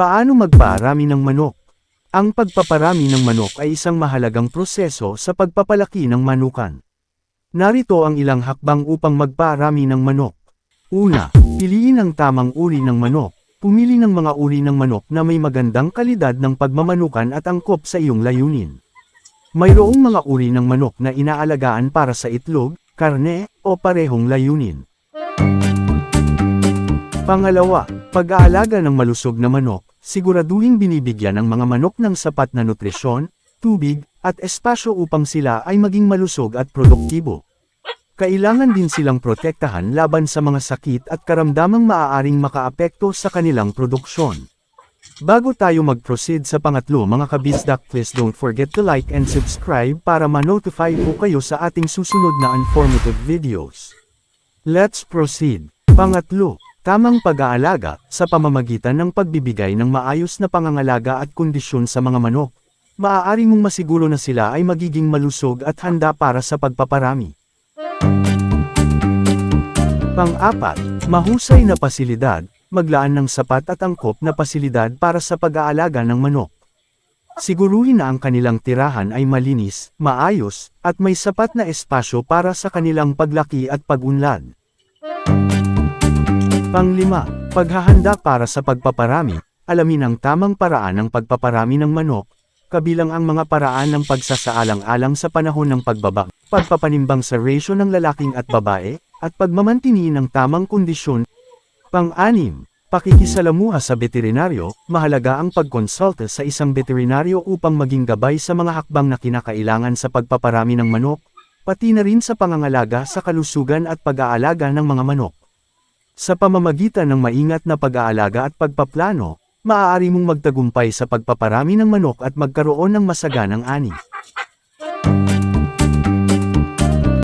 Paano magparami ng manok? Ang pagpaparami ng manok ay isang mahalagang proseso sa pagpapalaki ng manukan. Narito ang ilang hakbang upang magparami ng manok. Una, piliin ang tamang uri ng manok. Pumili ng mga uri ng manok na may magandang kalidad ng pagmamanukan at angkop sa iyong layunin. Mayroong mga uri ng manok na inaalagaan para sa itlog, karne, o parehong layunin. Pangalawa, pag-aalaga ng malusog na manok, siguraduhing binibigyan ang mga manok ng sapat na nutrisyon, tubig, at espasyo upang sila ay maging malusog at produktibo. Kailangan din silang protektahan laban sa mga sakit at karamdamang maaaring makaapekto sa kanilang produksyon. Bago tayo mag-proceed sa pangatlo mga kabisdak please don't forget to like and subscribe para ma-notify po kayo sa ating susunod na informative videos. Let's proceed. Pangatlo, tamang pag-aalaga sa pamamagitan ng pagbibigay ng maayos na pangangalaga at kondisyon sa mga manok. Maaari mong masiguro na sila ay magiging malusog at handa para sa pagpaparami. Pang-apat, mahusay na pasilidad, maglaan ng sapat at angkop na pasilidad para sa pag-aalaga ng manok. Siguruhin na ang kanilang tirahan ay malinis, maayos, at may sapat na espasyo para sa kanilang paglaki at pagunlad. Panglima, paghahanda para sa pagpaparami, alamin ang tamang paraan ng pagpaparami ng manok, kabilang ang mga paraan ng pagsasaalang-alang sa panahon ng pagbaba, pagpapanimbang sa ratio ng lalaking at babae, at pagmamantini ng tamang kondisyon. Pang-anim, pakikisalamuha sa veterinaryo, mahalaga ang pagkonsulta sa isang veterinaryo upang maging gabay sa mga hakbang na kinakailangan sa pagpaparami ng manok, pati na rin sa pangangalaga sa kalusugan at pag-aalaga ng mga manok. Sa pamamagitan ng maingat na pag-aalaga at pagpaplano, maaari mong magtagumpay sa pagpaparami ng manok at magkaroon ng masaganang ani.